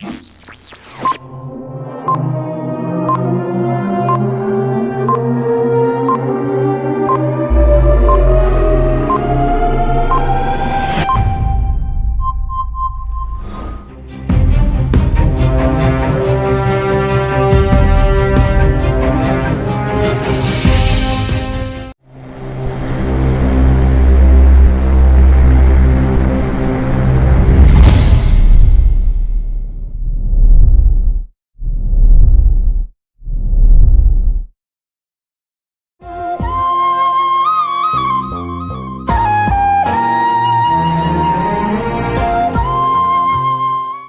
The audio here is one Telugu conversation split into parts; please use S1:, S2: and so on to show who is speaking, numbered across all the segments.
S1: Thank you.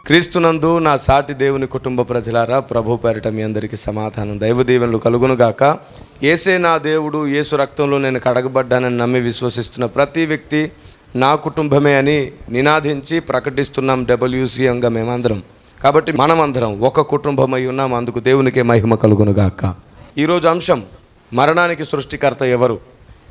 S1: క్రీస్తునందు నా సాటి దేవుని కుటుంబ ప్రజలారా ప్రభు పేరిట మీ అందరికీ సమాధానం. దైవ దీవెనలు కలుగునుగాక. ఏసే నా దేవుడు యేసు రక్తంలో నేను కడగబడ్డానని నమ్మి విశ్వసిస్తున్న ప్రతి వ్యక్తి నా కుటుంబమే అని నినాదించి ప్రకటిస్తున్నాం డబ్ల్యూసీఎంగా మేమందరం. కాబట్టి మనమందరం ఒక కుటుంబమై ఉన్నాం అందుకు దేవునికే మహిమ కలుగునుగాక. ఈరోజు అంశం మరణానికి సృష్టికర్త ఎవరు?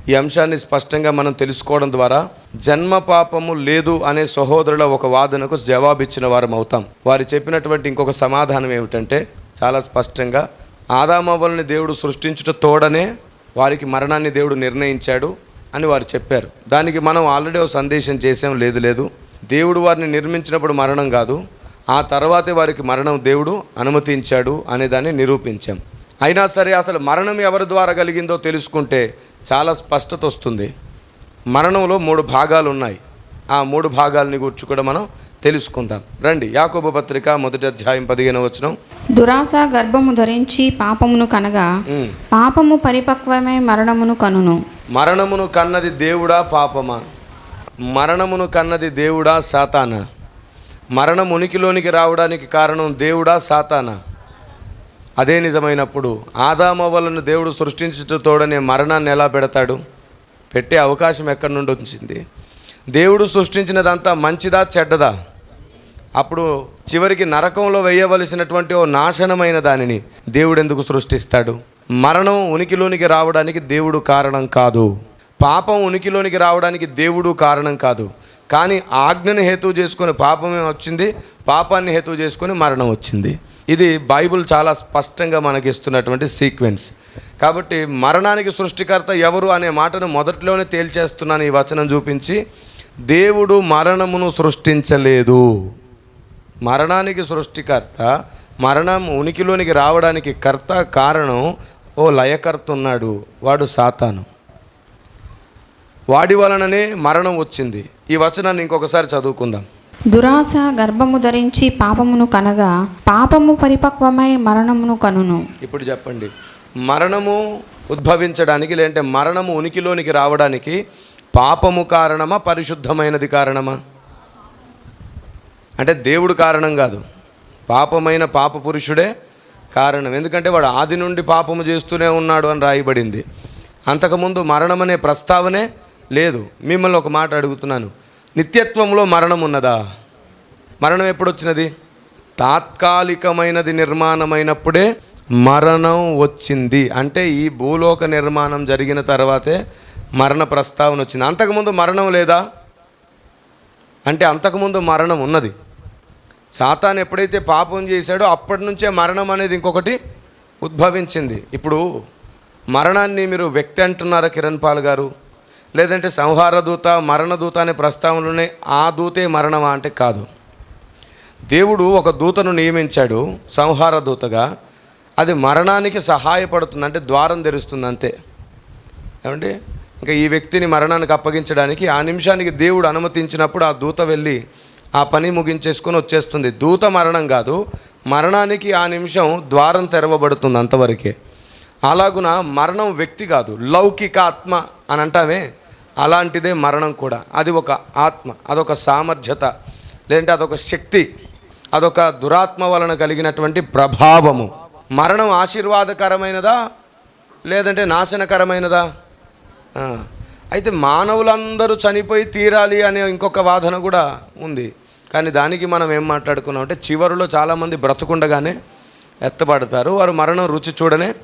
S1: ఈ అంశాన్ని స్పష్టంగా మనం తెలుసుకోవడం ద్వారా జన్మ పాపము లేదు అనే సహోదరుల ఒక వాదనకు జవాబిచ్చిన వారం అవుతాం. వారు చెప్పినటువంటి ఇంకొక సమాధానం ఏమిటంటే చాలా స్పష్టంగా ఆదామవల్ని దేవుడు సృష్టించుట తోడనే వారికి మరణాన్ని దేవుడు నిర్ణయించాడు అని వారు చెప్పారు. దానికి మనం ఆల్రెడీ ఒక సందేశం చేసాం లేదు లేదు. దేవుడు వారిని నిర్మించినప్పుడు మరణం కాదు ఆ తర్వాతే వారికి మరణం దేవుడు అనుమతించాడు అనేదాన్ని నిరూపించాం. అయినా సరే అసలు మరణం ఎవరి ద్వారా కలిగిందో తెలుసుకుంటే చాలా స్పష్టత వస్తుంది. మరణంలో మూడు భాగాలు ఉన్నాయి. ఆ మూడు భాగాలని గురించి కూడా మనం తెలుసుకుందాం. రండి యాకోబు పత్రిక మొదటి అధ్యాయం పదిహేను వచనం.
S2: దురాశ గర్భము ధరించి పాపమును కనగా. పాపము పరిపక్వమై మరణమును కనును.
S1: మరణమును కన్నది దేవుడా పాపమా? మరణమును కన్నది దేవుడా సాతానా? మరణం ఉనికిలోనికి రావడానికి కారణం దేవుడా సాతానా? అదే నిజమైనప్పుడు ఆదామవలను దేవుడు సృష్టించుట తోడనే మరణాన్ని ఎలా పెడతాడు? పెట్టే అవకాశం ఎక్కడి నుండి వచ్చింది? దేవుడు సృష్టించినదంతా మంచిదా చెడ్డదా? అప్పుడు చివరికి నరకంలో వేయవలసినటువంటి ఓ నాశనమైన దానిని దేవుడు ఎందుకు సృష్టిస్తాడు? మరణం ఉనికిలోనికి రావడానికి దేవుడు కారణం కాదు. పాపం ఉనికిలోనికి రావడానికి దేవుడు కారణం కాదు. కానీ ఆజ్ఞని హేతువు చేసుకొని పాపమే వచ్చింది పాపాన్ని హేతువు చేసుకొని మరణం వచ్చింది. ఇది బైబిల్ చాలా స్పష్టంగా మనకి ఇస్తున్నటువంటి సీక్వెన్స్. కాబట్టి మరణానికి సృష్టికర్త ఎవరు అనే మాటను మొదట్లోనే తేల్చేస్తున్నాను ఈ వచనం చూపించి దేవుడు మరణమును సృష్టించలేదు. మరణానికి సృష్టికర్త మరణం ఉనికిలోనికి రావడానికి కర్త కారణం ఓ లయకర్త ఉన్నాడు వాడు సాతాను. వాడి వలననే మరణం వచ్చింది. ఈ వచనాన్ని ఇంకొకసారి చదువుకుందాం.
S2: దురాశ గర్భము ధరించి పాపమును కనగా పాపము పరిపక్వమై మరణమును కనును.
S1: ఇప్పుడు చెప్పండి. మరణము ఉద్భవించడానికి లేదంటే మరణము ఉనికిలోనికి రావడానికి పాపము కారణమా పరిశుద్ధమైనది కారణమా? అంటే దేవుడు కారణం కాదు. పాపమైన పాప పురుషుడే కారణం. ఎందుకంటే వాడు ఆది నుండి పాపము చేస్తూనే ఉన్నాడు అని రాయబడింది. అంతకుముందు మరణం అనే ప్రస్తావనే లేదు. మిమ్మల్ని ఒక మాట అడుగుతున్నాను. నిత్యత్వంలో మరణం ఉన్నదా? మరణం ఎప్పుడు వచ్చినది తాత్కాలికమైనది నిర్మాణమైనప్పుడే మరణం వచ్చింది. అంటే ఈ భూలోక నిర్మాణం జరిగిన తర్వాతే మరణ ప్రస్తావన వచ్చింది. అంతకుముందు మరణం లేదా? అంటే అంతకుముందు మరణం ఉన్నది. సాతాన్ ఎప్పుడైతే పాపం చేశాడో అప్పటి నుంచే మరణం అనేది ఇంకొకటి ఉద్భవించింది. ఇప్పుడు మరణాన్ని మీరు వ్యక్తి అంటున్నారా కిరణ్ పాల్ గారు? లేదంటే సంహార దూత మరణ దూత అనే ప్రస్తావనలోనే ఆ దూతే మరణమా అంటే కాదు. దేవుడు ఒక దూతను నియమించాడు సంహార దూతగా. అది మరణానికి సహాయపడుతుంది అంటే ద్వారం తెరుస్తుంది అంతే. ఏమండి? ఇంకా ఈ వ్యక్తిని మరణానికి అప్పగించడానికి ఆ నిమిషానికి దేవుడు అనుమతించినప్పుడు ఆ దూత వెళ్ళి ఆ పని ముగించేసుకొని వచ్చేస్తుంది. దూత మరణం కాదు మరణానికి ఆ నిమిషం ద్వారం తెరవబడుతుంది అంతవరకే. అలాగున మరణం వ్యక్తి కాదు లౌకిక ఆత్మ అని అంటామే. అలాంటిదే మరణం కూడా. అది ఒక ఆత్మ అదొక సామర్థ్యత లేదంటే అదొక శక్తి అదొక దురాత్మ వలన కలిగినటువంటి ప్రభావము. మరణం ఆశీర్వాదకరమైనదా? లేదంటే నాశనకరమైనదా? అయితే మానవులందరూ చనిపోయి తీరాలి అనే ఇంకొక వాదన కూడా ఉంది. కానీ దానికి మనం ఏం మాట్లాడుకున్నాం అంటే చివరిలో చాలామంది బ్రతుకుండగానే ఎత్తబడతారు. వారు మరణం రుచి చూడనే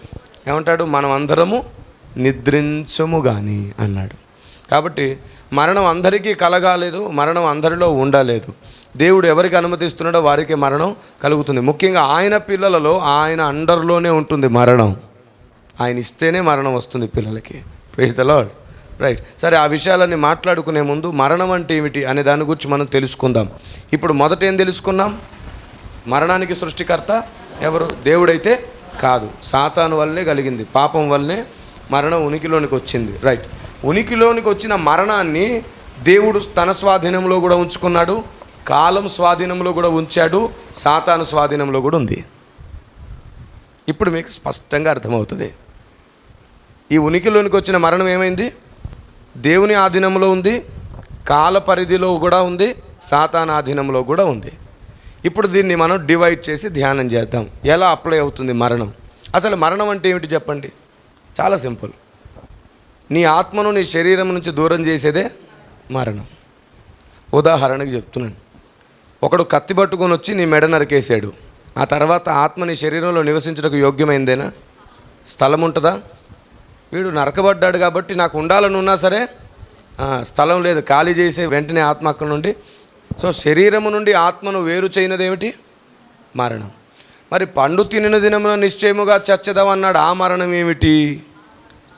S1: ఏమంటాడు? మనం అందరము నిద్రించము కానీ అన్నాడు. కాబట్టి మరణం అందరికీ కలగాలేదు మరణం అందరిలో ఉండలేదు. దేవుడు ఎవరికి అనుమతిస్తున్నాడో వారికి మరణం కలుగుతుంది. ముఖ్యంగా ఆయన పిల్లలలో ఆయన అండర్లోనే ఉంటుంది మరణం. ఆయన ఇస్తేనే మరణం వస్తుంది పిల్లలకి. ప్రైజ్ ద లాడ్ రైట్ సరే ఆ విషయాలన్నీ మాట్లాడుకునే ముందు మరణం అంటే ఏమిటి అనే దాని గురించి మనం తెలుసుకుందాం. ఇప్పుడు మొదట ఏం తెలుసుకున్నాం? మరణానికి సృష్టికర్త ఎవరు? దేవుడైతే కాదు. సాతాను వల్లనే కలిగింది. పాపం వల్లనే మరణం ఉనికిలోనికి వచ్చింది. రైట్ ఉనికిలోనికి వచ్చిన మరణాన్ని దేవుడు తన స్వాధీనంలో కూడా ఉంచుకున్నాడు కాలం స్వాధీనంలో కూడా ఉంచాడు సాతాను స్వాధీనంలో కూడా ఉంది. ఇప్పుడు మీకు స్పష్టంగా అర్థమవుతుంది. ఈ ఉనికిలోనికి వచ్చిన మరణం ఏమైంది? దేవుని ఆధీనంలో ఉంది కాల పరిధిలో కూడా ఉంది సాతాన్ ఆధీనంలో కూడా ఉంది. ఇప్పుడు దీన్ని మనం డివైడ్ చేసి ధ్యానం చేద్దాం. ఎలా అప్లై అవుతుంది మరణం? అసలు మరణం అంటే ఏమిటి చెప్పండి? చాలా సింపుల్. నీ ఆత్మను నీ శరీరం నుంచి దూరం చేసేదే మరణం. ఉదాహరణకు చెప్తున్నాను. ఒకడు కత్తి పట్టుకొని వచ్చి నీ మెడ నరికేశాడు. ఆ తర్వాత ఆత్మ నీ శరీరంలో నివసించడానికి యోగ్యమైందేనా? స్థలం ఉంటుందా? వీడు నరకబడ్డాడు కాబట్టి నాకు ఉండాలని ఉన్నా సరే స్థలం లేదు. ఖాళీ చేసే వెంటనే ఆత్మ అక్కడ నుండి. సో శరీరము నుండి ఆత్మను వేరు చేయనదేమిటి? మరణం. మరి పండు తినిన దినమున నిశ్చయముగా చచ్చదమన్నాడు ఆ మరణం ఏమిటి?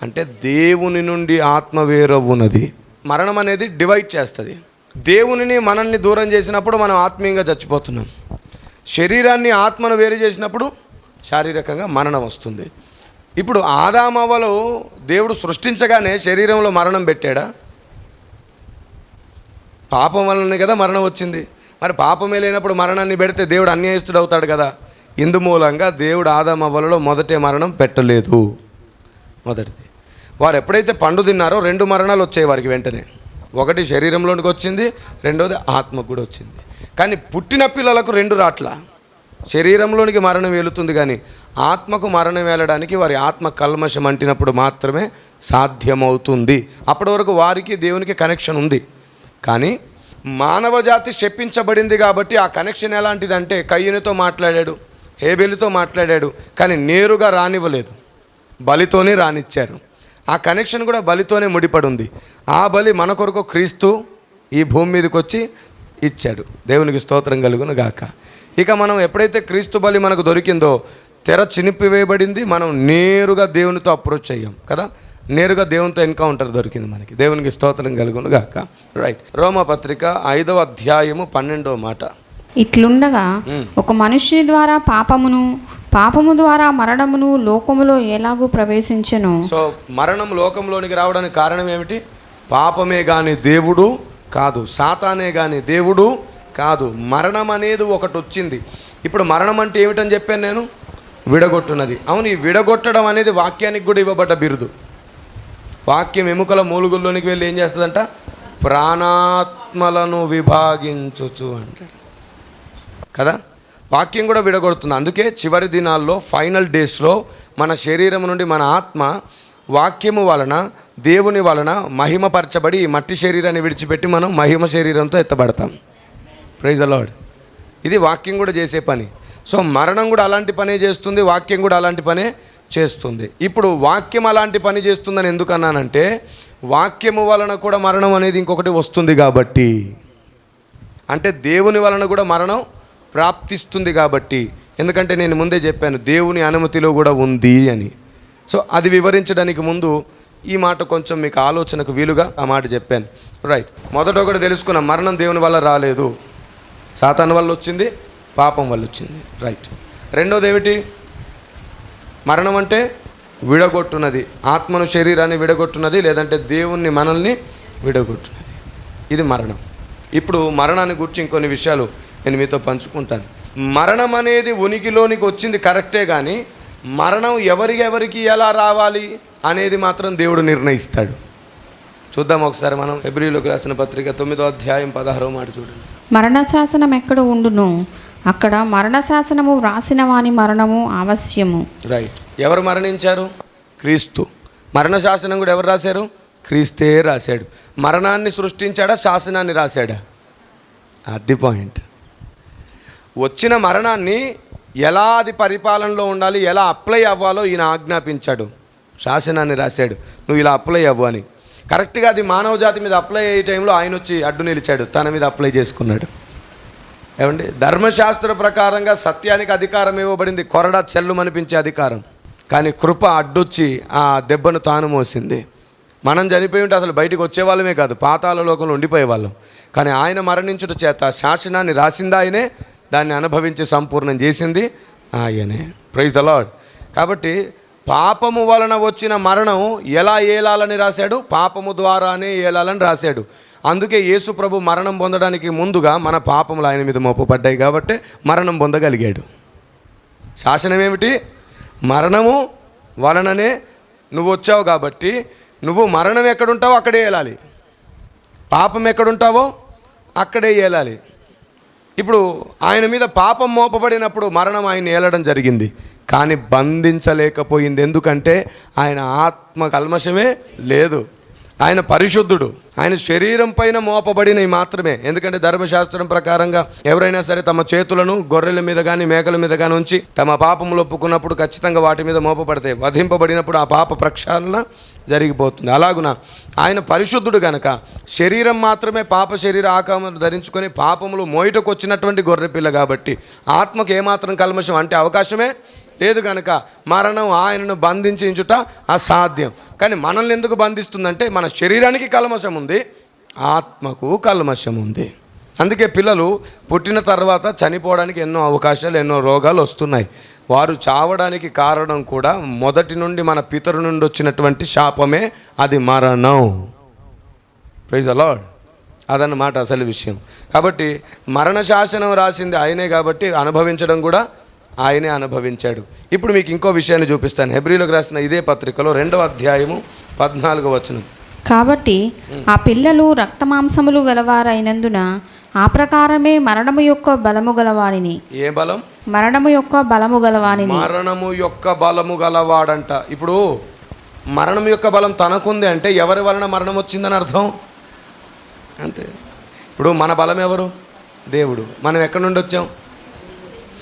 S1: అంటే దేవుని నుండి ఆత్మ వేరవున్నది మరణం అనేది డివైడ్ చేస్తుంది. దేవునిని మనల్ని దూరం చేసినప్పుడు మనం ఆత్మీయంగా చచ్చిపోతున్నాం. శరీరాన్ని ఆత్మను వేరు చేసినప్పుడు శారీరకంగా మరణం వస్తుంది. ఇప్పుడు ఆదామవలో దేవుడు సృష్టించగానే శరీరంలో మరణం పెట్టాడా? పాపం వలనే కదా మరణం వచ్చింది. మరి పాపమే లేనప్పుడు మరణాన్ని పెడితే దేవుడు అన్యాయస్తుడు అవుతాడు కదా. ఇందు మూలంగా దేవుడు ఆదామవ్వలలో మొదటే మరణం పెట్టలేదు. మొదటిది. వారు ఎప్పుడైతే పండు తిన్నారో రెండు మరణాలు వచ్చాయి వారికి వెంటనే. ఒకటి శరీరంలోనికి వచ్చింది రెండోది ఆత్మకు కూడా వచ్చింది. కానీ పుట్టిన పిల్లలకు రెండు రాట్ల. శరీరంలోనికి మరణం వెళుతుంది కానీ ఆత్మకు మరణం వెళ్ళడానికి వారి ఆత్మ కల్మషం అంటినప్పుడు మాత్రమే సాధ్యమవుతుంది. అప్పటి వరకు వారికి దేవునికి కనెక్షన్ ఉంది. కానీ మానవ జాతి శప్పించబడింది కాబట్టి ఆ కనెక్షన్ ఎలాంటిదంటే కయ్యనితో మాట్లాడాడు హేబెలితో మాట్లాడాడు కానీ నేరుగా రానివ్వలేదు. బలితోనే రానిచ్చారు. ఆ కనెక్షన్ కూడా బలితోనే ముడిపడి ఉంది ఆ బలి మన కొరకు క్రీస్తు ఈ భూమి మీదకి వచ్చి ఇచ్చాడు. దేవునికి స్తోత్రం కలుగును గాక ఇక మనం ఎప్పుడైతే క్రీస్తు బలి మనకు దొరికిందో తెర చినిపివేయబడింది మనం నేరుగా దేవునితో అప్రోచ్ అయ్యాం కదా? నేరుగా దేవునితో ఎన్కౌంటర్ దొరికింది మనకి. దేవునికి స్తోత్రం కలుగును గాక రైట్ రోమపత్రిక ఐదవ అధ్యాయము పన్నెండవ మాట.
S2: ఇట్లుండగా ఒక మనుష్యుని ద్వారా పాపమును పాపము ద్వారా మరణమును లోకములో ఎలాగూ ప్రవేశించను?
S1: సో మరణం లోకంలోనికి రావడానికి కారణం ఏమిటి? పాపమే కానీ దేవుడు కాదు. సాతానే కానీ దేవుడు కాదు. మరణం అనేది ఒకటి వచ్చింది. ఇప్పుడు మరణం అంటే ఏమిటని చెప్పాను నేను? విడగొట్టున్నది. అవును ఈ విడగొట్టడం అనేది వాక్యానికి కూడా ఇవ్వబడ్డ బిరుదు. వాక్యం ఎముకల మూలుగుల్లోనికి వెళ్ళి ఏం చేస్తుందంట? ప్రాణాత్మలను విభాగించుచు అంటాడు. కదా? వాక్యం కూడా విడగొడుతుంది. అందుకే చివరి దినాల్లో ఫైనల్ డేస్లో మన శరీరం నుండి మన ఆత్మ వాక్యము వలన దేవుని వలన మహిమపరచబడి ఈ మట్టి శరీరాన్ని విడిచిపెట్టి మనం మహిమ శరీరంతో ఎత్తబడతాం. ప్రైజ్ అలాడ్ ఇది వాక్యం కూడా చేసే పని. సో మరణం కూడా అలాంటి పనే చేస్తుంది వాక్యం కూడా అలాంటి పనే చేస్తుంది. ఇప్పుడు వాక్యం అలాంటి పని చేస్తుందని ఎందుకు అన్నానంటే వాక్యము వలన కూడా మరణం అనేది ఇంకొకటి వస్తుంది కాబట్టి. అంటే దేవుని వలన కూడా మరణం ప్రాప్తిస్తుంది కాబట్టి. ఎందుకంటే నేను ముందే చెప్పాను దేవుని అనుమతిలో కూడా ఉంది అని. సో అది వివరించడానికి ముందు ఈ మాట కొంచెం మీకు ఆలోచనకు వీలుగా ఆ మాట చెప్పాను. రైట్ మొదట ఒకటి తెలుసుకున్నాం మరణం దేవుని వల్ల రాలేదు. సాతాన్ వల్ల వచ్చింది పాపం వల్ల వచ్చింది. రైట్ రెండోది ఏమిటి? మరణం అంటే విడగొట్టున్నది. ఆత్మను శరీరాన్ని విడగొట్టున్నది లేదంటే దేవుణ్ణి మనల్ని విడగొట్టున్నది. ఇది మరణం. ఇప్పుడు మరణాన్ని గురించి ఇంకొన్ని విషయాలు నేను మీతో పంచుకుంటాను. మరణం అనేది ఉనికిలోనికి వచ్చింది కరెక్టే కానీ మరణం ఎవరికి ఎవరికి ఎలా రావాలి అనేది మాత్రం దేవుడు నిర్ణయిస్తాడు. చూద్దాం ఒకసారి మనం ఫిబ్రిలోకి రాసిన పత్రిక తొమ్మిదో అధ్యాయం పదహారో మాట చూడండి.
S2: మరణ శాసనం ఎక్కడ ఉండును? అక్కడ మరణ శాసనము వ్రాసిన వాని మరణము ఆవశ్యము.
S1: రైట్ ఎవరు మరణించారు? క్రీస్తు. మరణ శాసనం కూడా ఎవరు రాశారు? క్రీస్తే రాశాడు. మరణాన్ని సృష్టించాడా? శాసనాన్ని రాశాడా? అది పాయింట్ వచ్చిన మరణాన్ని ఎలా అది పరిపాలనలో ఉండాలి ఎలా అప్లై అవ్వాలో ఈయన ఆజ్ఞాపించాడు. శాసనాన్ని రాశాడు నువ్వు ఇలా అప్లై అవ్వు అని. కరెక్ట్గా అది మానవ జాతి మీద అప్లై అయ్యే టైంలో ఆయన వచ్చి అడ్డు నిలిచాడు తన మీద అప్లై చేసుకున్నాడు. ఏమండి? ధర్మశాస్త్ర ప్రకారంగా సత్యానికి అధికారం ఇవ్వబడింది కొరడా చెల్లు అనిపించే అధికారం. కానీ కృప అడ్డొచ్చి ఆ దెబ్బను తాను మోసింది. మనం చనిపోయి ఉంటే అసలు బయటికి వచ్చేవాళ్ళమే కాదు పాతాల లోకంలో ఉండిపోయేవాళ్ళం కానీ ఆయన మరణించుట చేత శాసనాన్ని రాసిందా ఆయనే దాన్ని అనుభవించి సంపూర్ణం చేసింది ఆయనే. ప్రైజ్ ద లాడ్ కాబట్టి పాపము వలన వచ్చిన మరణం ఎలా ఏలాలని రాశాడు? పాపము ద్వారానే ఏలాలని రాశాడు. అందుకే యేసు ప్రభు మరణం పొందడానికి ముందుగా మన పాపములు ఆయన మీద మోపబడ్డాయి కాబట్టి మరణం పొందగలిగాడు. శాసనం ఏమిటి? మరణము వలననే నువ్వు వచ్చావు కాబట్టి నువ్వు మరణం ఎక్కడుంటావో అక్కడే ఏలాలి. పాపం ఎక్కడుంటావో అక్కడే ఏలాలి. ఇప్పుడు ఆయన మీద పాపం మోపబడినప్పుడు మరణం ఆయన ఏలడం జరిగింది. కానీ బంధించలేకపోయింది. ఎందుకంటే ఆయన ఆత్మ కల్మషమే లేదు. ఆయన పరిశుద్ధుడు. ఆయన శరీరం పైన మోపబడినవి మాత్రమే. ఎందుకంటే ధర్మశాస్త్రం ప్రకారంగా ఎవరైనా సరే తమ చేతులను గొర్రెల మీద కానీ మేకల మీద కానీ ఉంచి తమ పాపములు ఒప్పుకున్నప్పుడు ఖచ్చితంగా వాటి మీద మోపబడతాయి. వధింపబడినప్పుడు ఆ పాప ప్రక్షాళన జరిగిపోతుంది. అలాగున ఆయన పరిశుద్ధుడు గనక శరీరం మాత్రమే పాప శరీర ఆకామను ధరించుకొని పాపములు మోయిటకు వచ్చినటువంటి గొర్రెపిల్ల కాబట్టి ఆత్మకు ఏమాత్రం కల్మషం అంటే అవకాశమే లేదు కనుక మరణం ఆయనను బంధించుట అసాధ్యం. కానీ మనల్ని ఎందుకు బంధిస్తుందంటే మన శరీరానికి కల్మషం ఉంది ఆత్మకు కల్మషం ఉంది అందుకే పిల్లలు పుట్టిన తర్వాత చనిపోవడానికి ఎన్నో అవకాశాలు ఎన్నో రోగాలు వస్తున్నాయి. వారు చావడానికి కారణం కూడా మొదటి నుండి మన పితరు నుండి వచ్చినటువంటి శాపమే అది మరణం. ప్రైజ్ అలాడ్ అదన్నమాట అసలు విషయం. కాబట్టి మరణ శాసనం రాసింది ఆయనే కాబట్టి అనుభవించడం కూడా ఆయనే అనుభవించాడు. ఇప్పుడు మీకు ఇంకో విషయాన్ని చూపిస్తాను. హెబ్రిలోకి రాసిన ఇదే పత్రికలో రెండవ అధ్యాయము పద్నాలుగో వచనం.
S2: కాబట్టి ఆ పిల్లలు రక్తమాంసములు గలవారైనందున ఆ ప్రకారమే మరణము యొక్క బలము గలవానిని.
S1: ఏ బలం?
S2: మరణము యొక్క బలము గలవానిని.
S1: మరణము యొక్క బలము గలవాడంట. ఇప్పుడు మరణం యొక్క బలం తనకుంది అంటే ఎవరి వలన మరణం వచ్చిందని అర్థం? అంతే. ఇప్పుడు మన బలం ఎవరు? దేవుడు. మనం ఎక్కడి నుండి వచ్చాం?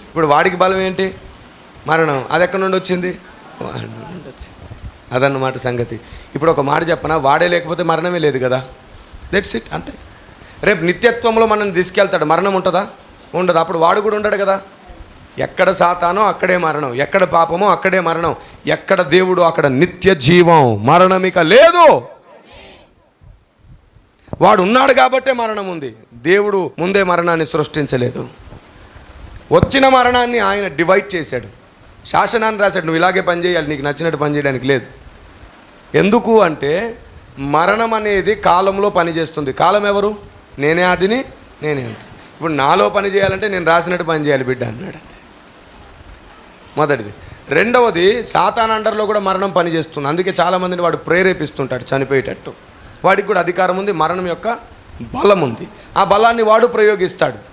S1: ఇప్పుడు వాడికి బలం ఏంటి? మరణం. అది ఎక్కడి నుండి వచ్చింది? వాడి నుండి వచ్చింది. అదన్నమాట సంగతి. ఇప్పుడు ఒక మాట చెప్పనా? వాడే లేకపోతే మరణమే లేదు కదా. దట్స్ ఇట్ అంతే. రేపు నిత్యత్వంలో మనల్ని తీసుకెళ్తాడు. మరణం ఉంటుందా? ఉండదు. అప్పుడు వాడు కూడా ఉండడు కదా. ఎక్కడ సాతానో అక్కడే మరణం. ఎక్కడ పాపమో అక్కడే మరణం. ఎక్కడ దేవుడు అక్కడ నిత్య జీవం. మరణం ఇక లేదు. వాడు ఉన్నాడు కాబట్టే మరణం ఉంది. దేవుడు ముందే మరణాన్ని సృష్టించలేదు. వచ్చిన మరణాన్ని ఆయన డివైడ్ చేశాడు. శాసనాన్ని రాశాడు. నువ్వు ఇలాగే పని చేయాలి. నీకు నచ్చినట్టు పని చేయడానికి లేదు. ఎందుకు అంటే మరణం అనేది కాలంలో పనిచేస్తుంది. కాలం ఎవరు? నేనే అదిని నేనే అంత. ఇప్పుడు నాలో పని చేయాలంటే నేను రాసినట్టు పని చేయాలి బిడ్డ అన్నాడు. మొదటిది. రెండవది సాతాన్ అండర్లో కూడా మరణం పనిచేస్తుంది అందుకే చాలామందిని వాడు ప్రేరేపిస్తుంటాడు చనిపోయేటట్టు. వాడికి కూడా అధికారం ఉంది మరణం యొక్క బలం ఉంది. ఆ బలాన్ని వాడు ప్రయోగిస్తాడు.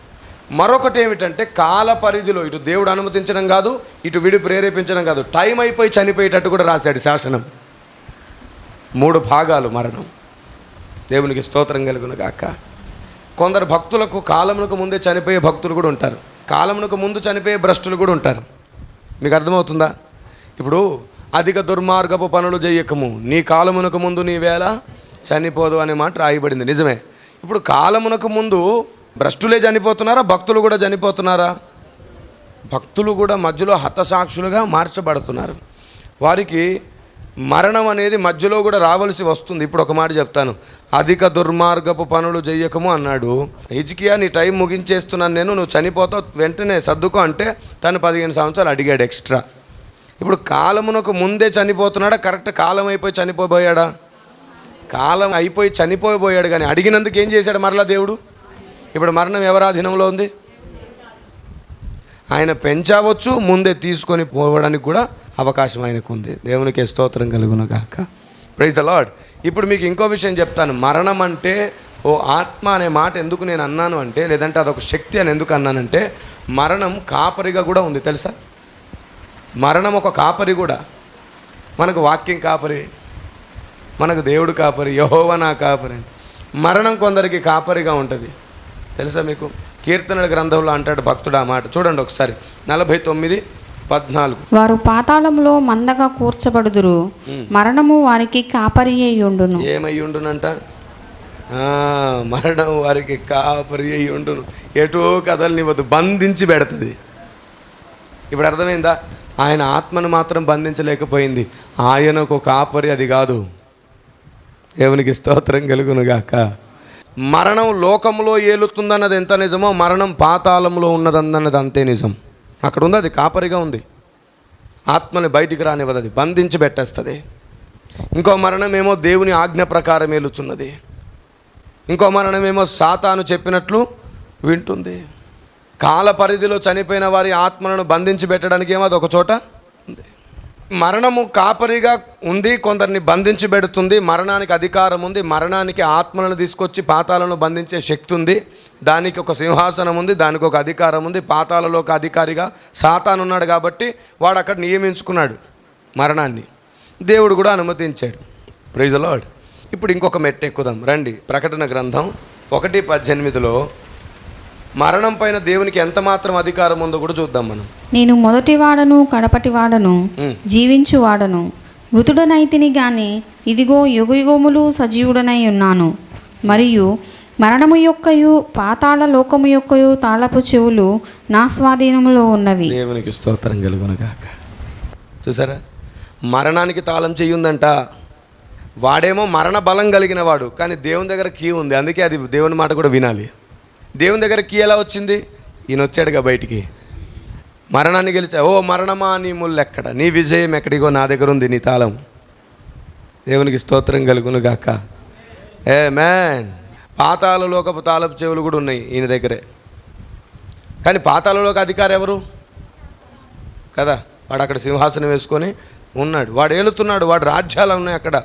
S1: మరొకటి ఏమిటంటే కాల పరిధిలో ఇటు దేవుడు అనుమతించడం కాదు ఇటు విడి ప్రేరేపించడం కాదు. టైం అయిపోయి చనిపోయేటట్టు కూడా రాశాడు శాసనం. మూడు భాగాలు మరణం. దేవునికి స్తోత్రం కలుగును కాక కొందరు భక్తులకు కాలమునకు ముందే చనిపోయే భక్తులు కూడా ఉంటారు. కాలమునకు ముందు చనిపోయే భ్రష్టులు కూడా ఉంటారు. మీకు అర్థమవుతుందా? ఇప్పుడు అధిక దుర్మార్గపు పనులు చేయకము. నీ కాలమునకు ముందు నీ వేళ చనిపోదు అనే మాట రాయబడింది. నిజమే. ఇప్పుడు కాలమునకు ముందు భ్రష్టులే చనిపోతున్నారా? భక్తులు కూడా చనిపోతున్నారా? భక్తులు కూడా మధ్యలో హతసాక్షులుగా మార్చబడుతున్నారు. వారికి మరణం అనేది మధ్యలో కూడా రావాల్సి వస్తుంది. ఇప్పుడు ఒక మాట చెప్తాను. అధిక దుర్మార్గపు పనులు చెయ్యకము అన్నాడు. ఇజికియా నీ టైం ముగించేస్తున్నాను నేను నువ్వు చనిపోతావు వెంటనే సర్దుకో అంటే తను పదిహేను సంవత్సరాలు అడిగాడు ఎక్స్ట్రా. ఇప్పుడు కాలమునకు ముందే చనిపోతున్నాడా? కరెక్ట్ కాలం అయిపోయి చనిపోబోయాడా? కాలం అయిపోయి చనిపోయిపోయాడు కానీ అడిగినందుకు ఏం చేశాడు మరలా దేవుడు? ఇప్పుడు మరణం ఎవరాధీనంలో ఉంది? ఆయన పెంచవచ్చు ముందే తీసుకొని పోవడానికి కూడా అవకాశం ఆయనకు ఉంది దేవునికి స్తోత్రం కలుగును కాక ప్రైజ్ ద లాడ్ ఇప్పుడు మీకు ఇంకో విషయం చెప్తాను. మరణం అంటే ఓ ఆత్మ అనే మాట ఎందుకు నేను అన్నాను అంటే లేదంటే అదొక శక్తి అని ఎందుకు అన్నానంటే మరణం కాపరిగా కూడా ఉంది తెలుసా? మరణం ఒక కాపరి కూడా. మనకు వాక్యం కాపరి మనకు దేవుడు కాపరి యహోవ నా కాపరి. మరణం కొందరికి కాపరిగా ఉంటుంది. తెలుసా మీకు? కీర్తనల గ్రంథంలో అంటాడు భక్తుడు ఆ మాట. చూడండి ఒకసారి. నలభై తొమ్మిది పద్నాలుగు.
S2: వారు పాతాళములో మందగా కూర్చబడుదురు. మరణము వారికి కాపరి ఉండును
S1: ఏమై ఉండునంట ఆ, మరణం వారికి కాపరి అయి ఉండును ఎటో కదలనివ్వద్దు బంధించి పెడుతుంది. ఇప్పుడు అర్థమైందా? ఆయన ఆత్మను మాత్రం బంధించలేకపోయింది. ఆయనకు కాపరి అది కాదు. దేవునికి స్తోత్రం కలుగునుగాక. మరణం లోకంలో ఏలుతుందన్నది ఎంత నిజమో మరణం పాతాళంలో ఉన్నదన్నది అంతే నిజం. అక్కడ ఉంది అది కాపరిగా ఉంది. ఆత్మని బయటికి రానివ్వదు అది బంధించి పెట్టేస్తుంది. ఇంకో మరణం ఏమో దేవుని ఆజ్ఞ ప్రకారం ఏలుతున్నది. ఇంకో మరణం ఏమో సాతాను చెప్పినట్లు వింటుంది. కాల పరిధిలో చనిపోయిన వారి ఆత్మలను బంధించి పెట్టడానికి ఏమో అది ఒక చోట ఉంది. మరణము కాపరిగా ఉంది కొందరిని బంధించి పెడుతుంది మరణానికి అధికారం ఉంది మరణానికి ఆత్మలను తీసుకొచ్చి పాతాలను బంధించే శక్తి ఉంది. దానికి ఒక సింహాసనం ఉంది దానికి ఒక అధికారం ఉంది. పాతాలలో ఒక అధికారిగా సాతాను ఉన్నాడు కాబట్టి వాడు అక్కడ నియమించుకున్నాడు మరణాన్ని. దేవుడు కూడా అనుమతించాడు. ప్రైజ్ లాడ్ ఇప్పుడు ఇంకొక మెట్టు ఎక్కుదాం. రండి ప్రకటన గ్రంథం ఒకటి పద్దెనిమిదిలో మరణం పైన దేవునికి ఎంత మాత్రం అధికారం ఉందో కూడా చూద్దాం మనం.
S2: నేను మొదటివాడను కడపటివాడను
S1: ఉమ్.
S2: జీవించువాడను మృతుడనైతిని గాని ఇదిగో యుగయుగములు సజీవుడనై ఉన్నాను. మరియు మరణము యొక్కయు పాతాళ లోకము యొక్కయు తాళపు చెవులు నా స్వాధీనములో ఉన్నవి.
S1: దేవునికి స్తోత్రం కలుగునుగాక. చూసారా? మరణానికి తాళం చెయ్యుందంట వాడేమో మరణ బలం కలిగిన వాడు కానీ దేవుని దగ్గర కీ ఉంది. అందుకే అది దేవుని మాట కూడా వినాలి. దేవుని దగ్గరకి ఎలా వచ్చింది? ఈయన వచ్చాడుగా బయటికి. మరణాన్ని గెలిచా ఓ మరణమా నీ ముళ్ళు ఎక్కడ నీ విజయం ఎక్కడిగో నా దగ్గర ఉంది నీ తాళం. దేవునికి స్తోత్రం కలుగును గాక. ఏ మ్యాన్ పాతాలలోకపు తాళపు చెవులు కూడా ఉన్నాయి ఈయన దగ్గరే. కానీ పాతాలలోకి అధికారు ఎవరు? కదా వాడు అక్కడ సింహాసనం వేసుకొని ఉన్నాడు. వాడు ఏలుతున్నాడు వాడు రాజ్యాలు ఉన్నాయి అక్కడ.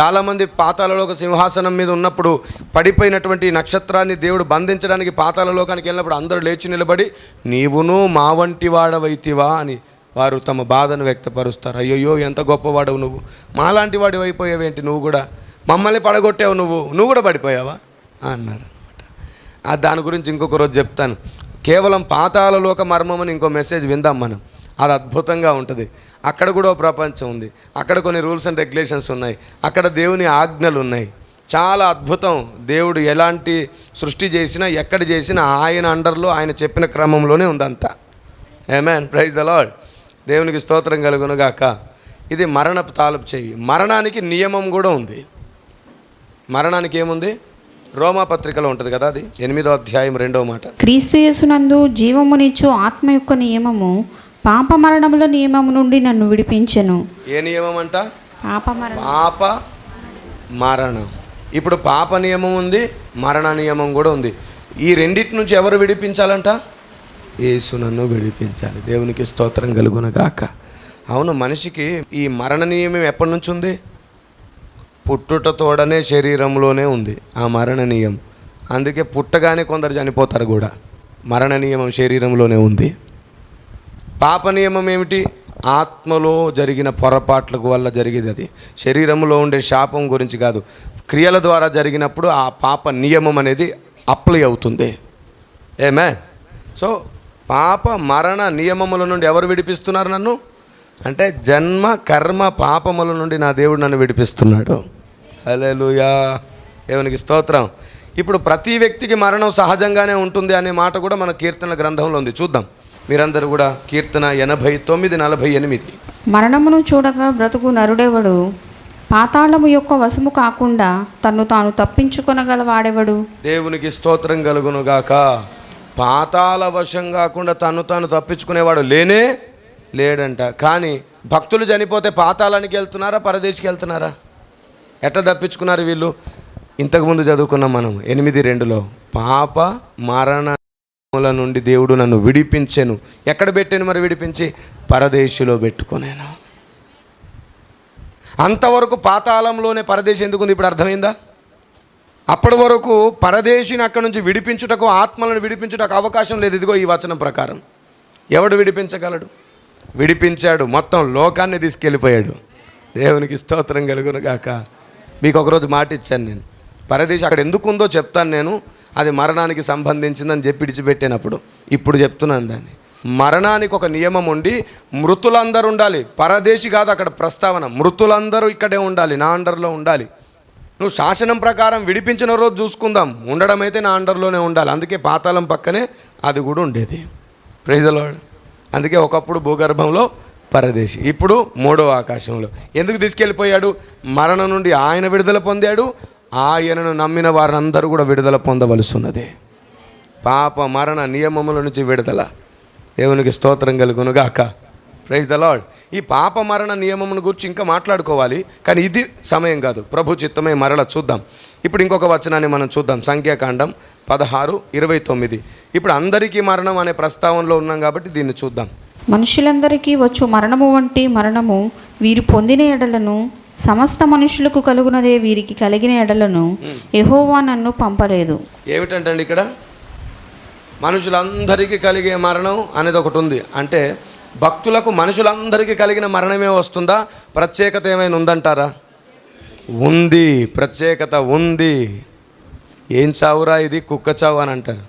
S1: చాలామంది పాతాలలో ఒక సింహాసనం మీద ఉన్నప్పుడు పడిపోయినటువంటి నక్షత్రాన్ని దేవుడు బంధించడానికి పాతాలలోకానికి వెళ్ళినప్పుడు అందరూ లేచి నిలబడి నీవును మా వంటి వాడవైతివా అని వారు తమ బాధను వ్యక్తపరుస్తారు. అయ్యయ్యో ఎంత గొప్పవాడవు నువ్వు. మాలాంటి వాడి అయిపోయావేంటి నువ్వు కూడా? మమ్మల్ని పడగొట్టావు నువ్వు. నువ్వు కూడా పడిపోయావా? అన్నారు ఆ దాని గురించి ఇంకొక రోజు చెప్తాను. కేవలం పాతాలలోక మర్మం అని ఇంకో మెసేజ్ విందాం మనం. అది అద్భుతంగా ఉంటుంది. అక్కడ కూడా ఓ ప్రపంచం ఉంది. అక్కడ కొన్ని రూల్స్ అండ్ రెగ్యులేషన్స్ ఉన్నాయి. అక్కడ దేవుని ఆజ్ఞలు ఉన్నాయి చాలా అద్భుతం. దేవుడు ఎలాంటి సృష్టి చేసినా ఎక్కడ చేసినా ఆయన అండర్లో ఆయన చెప్పిన క్రమంలోనే ఉందంతా. ఏమేన్ ప్రైజ్ ద లార్డ్ దేవునికి స్తోత్రం కలుగునుగాక ఇది మరణపు తాలపు చెయ్యి. మరణానికి నియమం కూడా ఉంది. మరణానికి ఏముంది? రోమాపత్రికలో ఉంటుంది కదా అది? ఎనిమిదో అధ్యాయం రెండో మాట.
S2: క్రీస్తు యేసునందు జీవమునిచ్చు ఆత్మ యొక్క నియమము పాప మరణముల నియమము నుండి నన్ను విడిపించెను.
S1: ఏ నియమం అంట
S2: పాప మరణం
S1: పాప మరణం ఇప్పుడు పాప నియమం ఉంది మరణ నియమం కూడా ఉంది. ఈ రెండిటి నుంచి ఎవరు విడిపించాలంట? యేసు నన్ను విడిపించాలి. దేవునికి స్తోత్రం కలుగునగాక. అవును మనిషికి ఈ మరణ నియమం ఎప్పటి నుంచి ఉంది? పుట్టుటతోడనే శరీరంలోనే ఉంది ఆ మరణ నియమం. అందుకే పుట్టగానే కొందరు చనిపోతారు కూడా. మరణ నియమం శరీరంలోనే ఉంది. పాప నియమం ఏమిటి ఆత్మలో జరిగిన పొరపాట్లకు వల్ల జరిగేది అది. శరీరంలో ఉండే శాపం గురించి కాదు. క్రియల ద్వారా జరిగినప్పుడు ఆ పాప నియమం అనేది అప్లై అవుతుంది. ఏమే సో పాప మరణ నియమముల నుండి ఎవరు విడిపిస్తున్నారు నన్ను? అంటే జన్మ కర్మ పాపముల నుండి నా దేవుడు నన్ను విడిపిస్తున్నాడు. హల్లెలూయా దేవునికి స్తోత్రం. ఇప్పుడు ప్రతి వ్యక్తికి మరణం సహజంగానే ఉంటుంది అనే మాట కూడా మన కీర్తన గ్రంథంలో ఉంది. చూద్దాం. మీరందరూ కూడా కీర్తన ఎనభై తొమ్మిది నలభై ఎనిమిది.
S2: మరణమును చూడగా బ్రతుకు నరుడెవడు? పాతాళము యొక్క వశము కాకుండా తన్ను తాను తప్పించుకొనగల వాడెవడు
S1: దేవునికి స్తోత్రం కలుగునుగాక పాతాల వశం కాకుండా తను తాను తప్పించుకునేవాడు లేనే లేడంట. కానీ భక్తులు చనిపోతే పాతాళానికి వెళ్తున్నారా పరదేశికి వెళ్తున్నారా? ఎట్లా తప్పించుకున్నారు వీళ్ళు? ఇంతకుముందు చదువుకున్నాం మనం. ఎనిమిది రెండులో. పాప మరణముల నుండి దేవుడు నన్ను విడిపించాను. ఎక్కడ పెట్టాను మరి విడిపించి? పరదేశిలో పెట్టుకునేను. అంతవరకు పాతాళంలోనే పరదేశం ఎందుకుంది? ఇప్పుడు అర్థమైందా? అప్పటి వరకు పరదేశిని అక్కడి నుంచి విడిపించుటకు ఆత్మలను విడిపించుటకు అవకాశం లేదు. ఇదిగో ఈ వచనం ప్రకారం. ఎవడు విడిపించగలడు? విడిపించాడు. మొత్తం లోకాన్ని తీసుకెళ్ళిపోయాడు. దేవునికి స్తోత్రం కలుగును గాక. మీకు ఒకరోజు మాట ఇచ్చాను నేను. పరదేశం అక్కడ ఎందుకు ఉందో చెప్తాను నేను. అది మరణానికి సంబంధించిందని చెప్పి విడిచిపెట్టినప్పుడు ఇప్పుడు చెప్తున్నాను దాన్ని. మరణానికి ఒక నియమం ఉండి మృతులందరూ ఉండాలి. పరదేశి కాదు అక్కడ ప్రస్తావన. మృతులందరూ ఇక్కడే ఉండాలి నా అండర్లో ఉండాలి. నువ్వు శాసనం ప్రకారం విడిపించిన రోజు చూసుకుందాం. ఉండడం అయితే నా అండర్లోనే ఉండాలి. అందుకే పాతాళం పక్కనే అది కూడా ఉండేది. ప్రజలు అందుకే ఒకప్పుడు భూగర్భంలో పరదేశి ఇప్పుడు మూడో ఆకాశంలో. ఎందుకు తీసుకెళ్ళిపోయాడు? మరణం నుండి ఆయన విడుదల పొందాడు ఆయనను నమ్మిన వారందరూ కూడా విడుదల పొందవలసి ఉన్నది పాప మరణ నియమముల నుంచి విడుదల. దేవునికి స్తోత్రం కలుగునుగా అక్క ప్రైజ్ ద లాడ్ ఈ పాప మరణ నియమమును గురించి ఇంకా మాట్లాడుకోవాలి కానీ ఇది సమయం కాదు. ప్రభు చిత్తమే మరల చూద్దాం. ఇప్పుడు ఇంకొక వచనాన్ని మనం చూద్దాం. సంఖ్యాకాండం పదహారు ఇరవై తొమ్మిది. ఇప్పుడు అందరికీ మరణం అనే ప్రస్తావనలో ఉన్నాం కాబట్టి దీన్ని చూద్దాం.
S2: మనుషులందరికీ వచ్చు మరణము వంటి మరణము వీరు పొందిన ఎడలను సమస్త మనుషులకు కలుగునదే వీరికి కలిగిన ఎడలను యెహోవా నన్ను పంపలేదు.
S1: ఏమిటంటండి ఇక్కడ? మనుషులందరికీ కలిగే మరణం అనేది ఒకటి ఉంది. అంటే భక్తులకు మనుషులందరికీ కలిగిన మరణమే వస్తుందా? ప్రత్యేకత ఏమైనా ఉందంటారా? ఉంది. ప్రత్యేకత ఉంది. ఏం చావురా ఇది? కుక్క చావు అని అంటారు.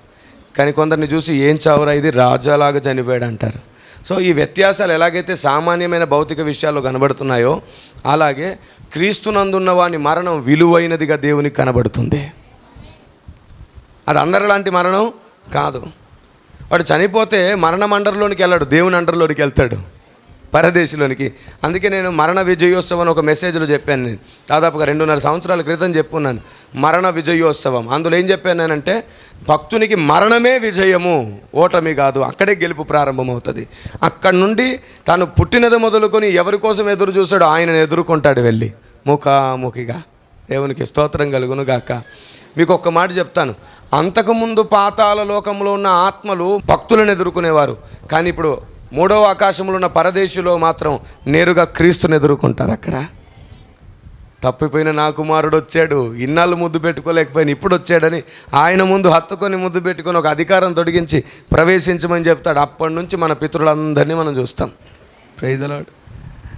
S1: కానీ కొందరిని చూసి ఏం చావురా ఇది? రాజాలాగా చనిపోయాడు అంటారు సో ఈ వ్యత్యాసాలు ఎలాగైతే సామాన్యమైన భౌతిక విషయాల్లో కనబడుతున్నాయో అలాగే క్రీస్తునందున్న వాని మరణం విలువైనదిగా దేవునికి కనబడుతుంది. అది అందరిలాంటి మరణం కాదు. వాడు చనిపోతే మరణ అండర్లోనికి వెళ్ళాడు దేవుని అండర్లోనికి వెళ్తాడు. పరదేశంలోనికి. అందుకే నేను మరణ విజయోత్సవం ఒక మెసేజ్లో చెప్పాను నేను. దాదాపుగా రెండున్నర సంవత్సరాల క్రితం చెప్పున్నాను. మరణ విజయోత్సవం. అందులో ఏం చెప్పాను నేనంటే భక్తునికి మరణమే విజయము ఓటమి కాదు అక్కడే గెలుపు ప్రారంభమవుతుంది. అక్కడి నుండి తాను పుట్టినది మొదలుకొని ఎవరి కోసం ఎదురు చూశాడో ఆయనను ఎదుర్కొంటాడు వెళ్ళి. ముఖాముఖిగా. దేవునికి స్తోత్రం కలుగును గాక. మీకు ఒక్క మాట చెప్తాను. అంతకుముందు పాతాల లోకంలో ఉన్న ఆత్మలు భక్తులను ఎదుర్కొనేవారు. కానీ ఇప్పుడు మూడవ ఆకాశంలో ఉన్న పరదేశిలో మాత్రం నేరుగా క్రీస్తుని ఎదుర్కొంటారు అక్కడ. తప్పిపోయిన నా కుమారుడు వచ్చాడు. ఇన్నాళ్ళు ముద్దు పెట్టుకోలేకపోయినా. ఇప్పుడు వచ్చాడని ఆయన ముందు హత్తుకొని ముద్దు పెట్టుకొని ఒక అధికారం తొడిగించి ప్రవేశించమని చెప్తాడు. అప్పటి నుంచి మన పితృలందరినీ మనం చూస్తాం. ప్రైజలాడు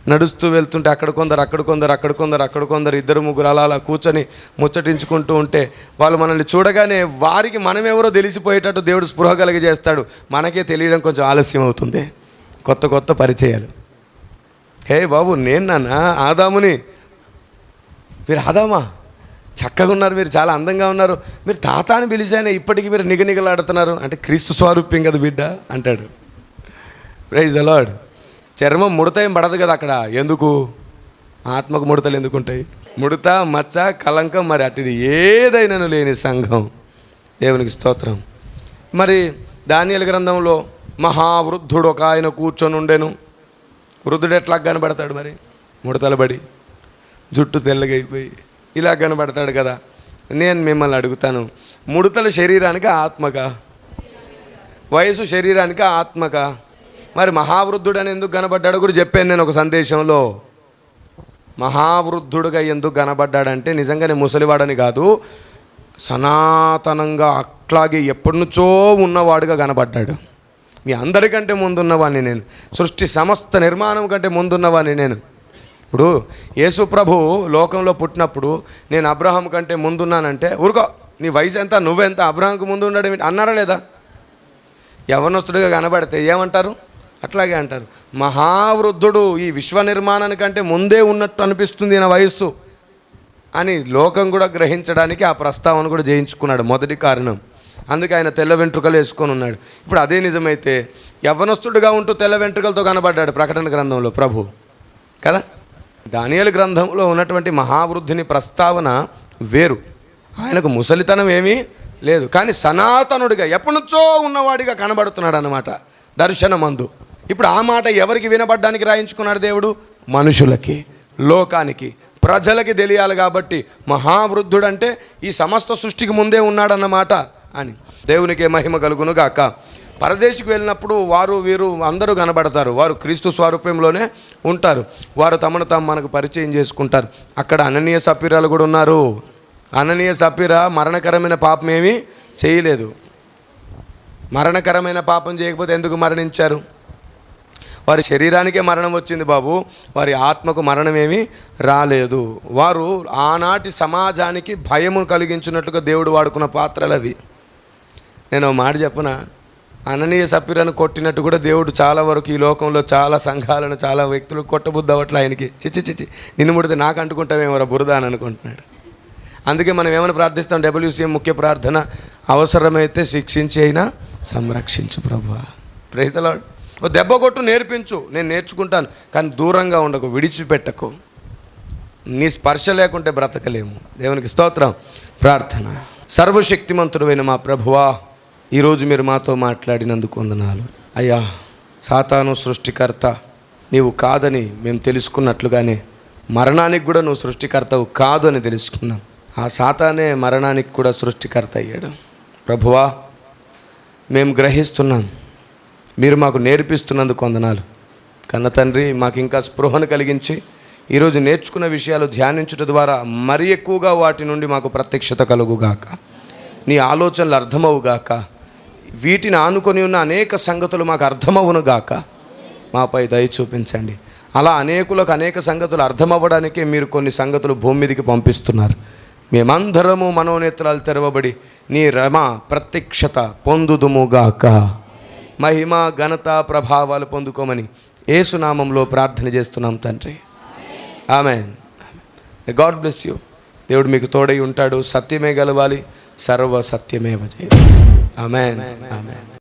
S1: నడుస్తూ వెళ్తుంటే అక్కడ కొందరు అక్కడ కొందరు అక్కడ కొందరు అక్కడ కొందరు ఇద్దరు ముగ్గురు అలా అలా కూర్చొని ముచ్చటించుకుంటూ ఉంటే వాళ్ళు మనల్ని చూడగానే వారికి మనం ఎవరో తెలిసిపోయేటట్టు దేవుడు స్పృహ కలిగజేస్తాడు. మనకే తెలియడం కొంచెం ఆలస్యం అవుతుంది. కొత్త కొత్త పరిచయాలు. హే బాబు నేను నాన్న ఆదాముని. మీరు ఆదామా? చక్కగా ఉన్నారు మీరు చాలా అందంగా ఉన్నారు. మీరు తాత అని పిలిచానే ఇప్పటికీ మీరు నిగనిగలాడుతున్నారు. అంటే క్రీస్తు స్వారూప్యం కదా బిడ్డ అంటాడు. ప్రైజ్ అలాడ్ చర్మం ముడత ఏం పడదు కదా అక్కడ. ఎందుకు? ఆత్మకు ముడతలు ఎందుకు ఉంటాయి? ముడత మచ్చ కలంకం మరి అటుది ఏదైనాను లేని సంఘం. దేవునికి స్తోత్రం. మరి ధాన్యాల గ్రంథంలో మహావృద్ధుడు ఒక ఆయన కూర్చొని ఉండెను వృద్ధుడు ఎట్లా కనబడతాడు మరి? ముడతలబడి జుట్టు తెల్లగా అయిపోయి ఇలా కనబడతాడు కదా. నేను మిమ్మల్ని అడుగుతాను ముడతల శరీరానికి ఆత్మక? వయసు శరీరానికి ఆత్మక? మరి మహావృద్ధుడు అని ఎందుకు కనబడ్డాడు? కూడా చెప్పాను నేను ఒక సందేశంలో. మహావృద్ధుడుగా ఎందుకు కనబడ్డాడంటే నిజంగానే ముసలివాడని కాదు సనాతనంగా అట్లాగే ఎప్పటి నుంచో ఉన్నవాడుగా కనబడ్డాడు. మీ అందరికంటే ముందున్నవాడిని నేను. సృష్టి సమస్త నిర్మాణం కంటే ముందున్నవాడిని నేను. ఇప్పుడు యేసు ప్రభు లోకంలో పుట్టినప్పుడు నేను అబ్రహం కంటే ముందున్నానంటే ఊరుకో నీ వయసు ఎంత నువ్వెంత అబ్రహంకు ముందు ఉండడం అన్నారా లేదా? యవనస్తుడిగా కనబడితే ఏమంటారు? అట్లాగే అంటారు. మహావృద్ధుడు ఈ విశ్వ నిర్మాణానికంటే ముందే ఉన్నట్టు అనిపిస్తుంది నా వయస్సు అని లోకం కూడా గ్రహించడానికి ఆ ప్రస్తావన కూడా జయించుకున్నాడు. మొదటి కారణం. అందుకే ఆయన తెల్ల వెంట్రుకలు వేసుకొని ఉన్నాడు. ఇప్పుడు అదే నిజమైతే యవనస్తుడిగా ఉంటూ తెల్ల వెంట్రుకలతో కనబడ్డాడు ప్రకటన గ్రంథంలో ప్రభు. కదా? దానియలు గ్రంథంలో ఉన్నటువంటి మహావృద్ధిని ప్రస్తావన వేరు. ఆయనకు ముసలితనం ఏమీ లేదు. కానీ సనాతనుడిగా ఎప్పటినుంచో ఉన్నవాడిగా కనబడుతున్నాడు అన్నమాట దర్శనమందు. ఇప్పుడు ఆ మాట ఎవరికి వినబడ్డానికి రాయించుకున్నాడు దేవుడు? మనుషులకి లోకానికి ప్రజలకి తెలియాలి కాబట్టి మహావృద్ధుడంటే ఈ సమస్త సృష్టికి ముందే ఉన్నాడన్నమాట అని. దేవునికే మహిమ కలుగును గాక. పరదేశికి వెళ్ళినప్పుడు వారు వీరు అందరూ కనబడతారు. వారు క్రీస్తు స్వరూపంలోనే ఉంటారు. వారు తమను తాము మనకు పరిచయం చేసుకుంటారు. అక్కడ అననీయ సపీరాలు కూడా ఉన్నారు. అననీయ సపీర మరణకరమైన పాపం ఏమీ చేయలేదు. మరణకరమైన పాపం చేయకపోతే ఎందుకు మరణించారు? వారి శరీరానికే మరణం వచ్చింది బాబు. వారి ఆత్మకు మరణం ఏమీ రాలేదు. వారు ఆనాటి సమాజానికి భయము కలిగించినట్టుగా దేవుడు వాడుకున్న పాత్రలు అవి. నేను మాట చెప్పన? అననీయ సప్పిరను కొట్టినట్టు కూడా దేవుడు చాలా వరకు ఈ లోకంలో చాలా సంఘాలను చాలా వ్యక్తులు కొట్టబుద్ధి అవట్ల ఆయనకి చిచ్చి చిచ్చి నిన్ను ముడితే నాకు అంటుకుంటామేమో బురద అని అనుకుంటున్నాడు. అందుకే మనం ఏమైనా ప్రార్థిస్తాం? డబ్ల్యూసీఎం ముఖ్య ప్రార్థన అవసరమైతే శిక్షించి అయినా సంరక్షించు ప్రభు. ప్రైతలాడు ఓ దెబ్బ కొట్టు నేర్పించు. నేను నేర్చుకుంటాను కానీ దూరంగా ఉండకు విడిచిపెట్టకు. నీ స్పర్శ లేకుంటే బ్రతకలేము. దేవునికి స్తోత్రం. ప్రార్థన. సర్వశక్తిమంతుడైన మా ప్రభువా ఈరోజు మీరు మాతో మాట్లాడినందుకు వందనాలు. అయ్యా సాతాను సృష్టికర్త నీవు కాదని మేము తెలుసుకున్నట్లుగానే మరణానికి కూడా నువ్వు సృష్టికర్తవు కాదు అని తెలుసుకున్నాం. ఆ సాతానే మరణానికి కూడా సృష్టికర్త అయ్యాడు. ప్రభువా మేము గ్రహిస్తున్నాం. మీరు మాకు నేర్పిస్తున్నందుకు వందనాలు. కన్న తండ్రి మాకు ఇంకా స్పృహను కలిగించి ఈరోజు నేర్చుకున్న విషయాలు ధ్యానించుట ద్వారా మరి ఎక్కువగా వాటి నుండి మాకు ప్రత్యక్షత కలుగుగాక. నీ ఆలోచనలు అర్థమవుగాక. వీటిని ఆనుకొని ఉన్న అనేక సంగతులు మాకు అర్థమవునుగాక మాపై దయ చూపించండి. అలా అనేకులకు అనేక సంగతులు అర్థమవ్వడానికే మీరు కొన్ని సంగతులు భూమి మీదకి పంపిస్తున్నారు. మేమందరము మనోనేత్రాలు తెరవబడి నీ రమ ప్రత్యక్షత పొందుదుముగాక మహిమ ఘనత ప్రభావాలు పొందుకోమని ఏసునామంలో ప్రార్థన చేస్తున్నాం తండ్రి. ఆమె గాడ్ బ్లెస్ యూ. దేవుడు మీకు తోడై ఉంటాడు. సత్యమే గెలవాలి. सर्व सत्यमेव जयते। आमेन। आमेन।